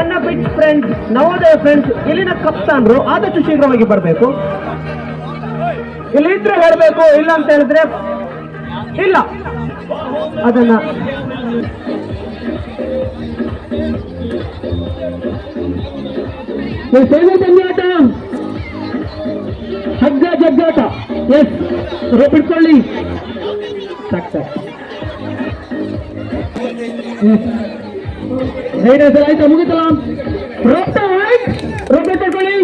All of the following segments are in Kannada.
ಎನ್ ಬಿಟ್ ಫ್ರೆಂಡ್ಸ್ ನವೋದಯ ಫ್ರೆಂಡ್ಸ್ ಇಲ್ಲಿನ ಕಪ್ತಾನ್ರು ಆದಷ್ಟು ಶೀಘ್ರವಾಗಿ ಬರಬೇಕು. ಇಲ್ಲಿ ಇದ್ರೆ ಹೇಳಬೇಕು, ಇಲ್ಲ ಅಂತ ಹೇಳಿದ್ರೆ ಇಲ್ಲ. ಅದನ್ನ ಹಗ್ಗ ಜಗ್ಗಾಟ. ಎಸ್ ರೋಪಿಟ್ಕೊಳ್ಳಿ ಸಾಕು ಸಾಕು అయితే ముగితలాం రొట్ట రొట్టె పెట్టుకొని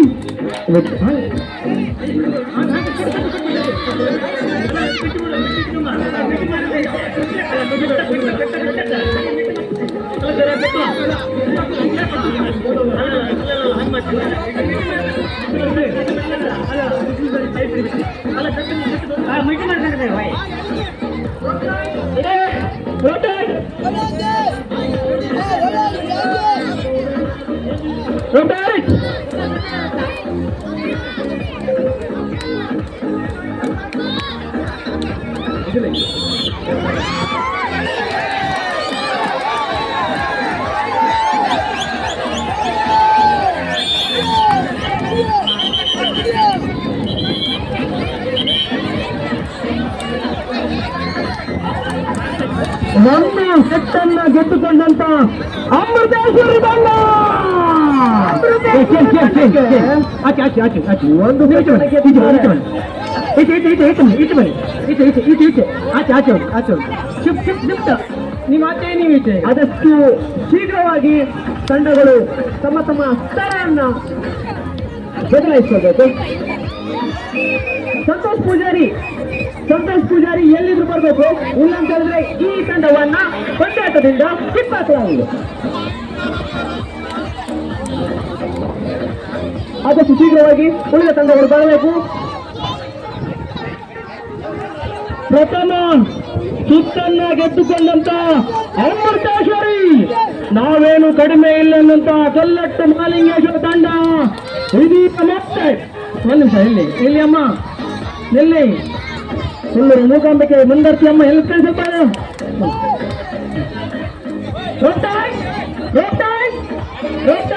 రొట్టె Rotate! ಒಂದು ಸೆಟ್ಟನ್ನು ಗೆದ್ದುಕೊಂಡಂತ ಅಮೃತೇಶ್ವರಿ ಬಂದ ಆಚೆ ಆಚೆ ಆಚೆ ಆಚೆ. ಒಂದು ಈಚೆ ಬನ್ನಿ, ಈಚೆ ಬನ್ನಿ, ಈಚೆ ಬನ್ನಿ. ಈಚೆ ಈಚೆ ಈಚೆ ಈಚೆ ಈಚೆ ಈಚೆ ಆಚೆ ಆಚೆ ಹೋಗಿ ಆಚೆ ಹೋಗಿ. ಶಿಫ್ಟ್ ನಿಮ್ಮ ಈಚೆ ಆದಷ್ಟು ಶೀಘ್ರವಾಗಿ ತಂಡಗಳು ತಮ್ಮ ತಮ್ಮ ಸ್ಥಳವನ್ನ ಬದಲಾಯಿಸಬೇಕು. ಸಂತೋಷ್ ಪೂಜಾರಿ ಸಂತೋಷ್ ಪೂಜಾರಿ ಎಲ್ಲಿದ್ರು ಬರಬೇಕು. ಇಲ್ಲ ಅಂತ ಹೇಳಿದ್ರೆ ಈ ತಂಡವನ್ನ ಪಂಚಾಯತದಿಂದ ಕಿತ್ತಾಕಲಾಗಿದೆ. ಆದಷ್ಟು ಶೀಘ್ರವಾಗಿ ಉಳಿದ ತಂಡಗಳು ಬರಬೇಕು. ಪ್ರಥಮ ಸುತ್ತನ್ನ ಗೆದ್ದುಕೊಂಡಂತ ಅಮೃತೇಶ್ವರಿ. ನಾವೇನು ಕಡಿಮೆ ಇಲ್ಲ ಅನ್ನಂತ ಕಲ್ಲಟ್ಟು ಮಾಲಿಂಗೇಶ್ವರ ತಂಡ. ಇದೀಗ ಮತ್ತೆ ಒಂದು ನಿಮಿಷ ಇಲ್ಲಿ ಇಲ್ಲಿ ಅಮ್ಮ ಇಲ್ಲಿ ಸುಳ್ಳೂರು ಮೂಕಾಂಬಿಕೆ ಮುಂದರ್ತಿ ಅಮ್ಮ ಎಲ್ಲಿ ಕಳಿಸಪ್ಪ ರೋಟಾಯ್ ರೋಟಾಯ್ ರೋಟಾಯ್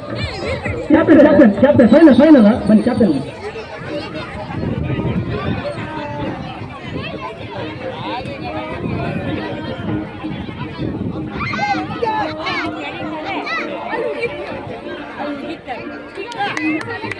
captain captain captain final final ಬನ್ನಿ ಕ್ಯಾಪ್ಟನ್ ಪುರುಷ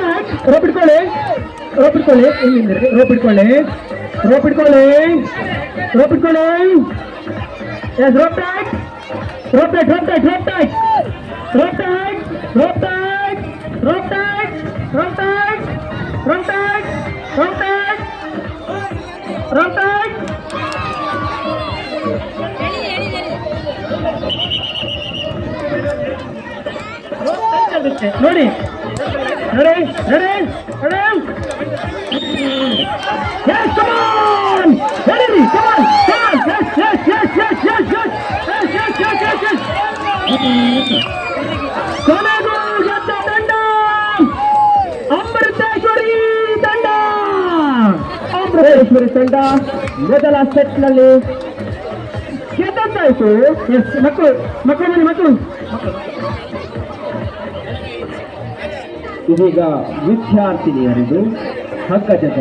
ರೋಪ್ ಇಟ್ಕೊಳ್ಳಿ ರೋಪ್ ಇಟ್ಕೊಳ್ಳಿ ಇಲ್ಲಿ ರೋಪ್ ಇಟ್ಕೊಳ್ಳಿ ರೋಪ್ ಇಟ್ಕೊಳ್ಳಿ ರೋಪ್ ಇಟ್ಕೊಳ್ಳಿ yes rope tight rope tight rope tight rope tight rope tight rope tight rope tight rope tight rope tight rope tight rope tight ನೋಡಿ ready ready ready Yes, come on! Ready, come on, come on! Yes, yes, yes, yes, yes, yes! Yes, yes, yes, yes, yes! ಕೊನೆಗೂ ಗೆದ್ದ ತಂಡ ಅಮೃತೇಶ್ವರಿ ತಂಡ ಅಮೃತೇಶ್ವರಿ ತಂಡ ಮೊದಲ ಸೆಟ್ನಲ್ಲಿ ಗೆದ್ದಂತ ಆಯ್ತು ಎಸ್ ಮಕ್ಕಳು ಮಕ್ಕಳು ಬನ್ನಿ ಮಕ್ಕಳು ಇದೀಗ ವಿದ್ಯಾರ್ಥಿನಿಯರು ಹಗ್ಗ ಜಗ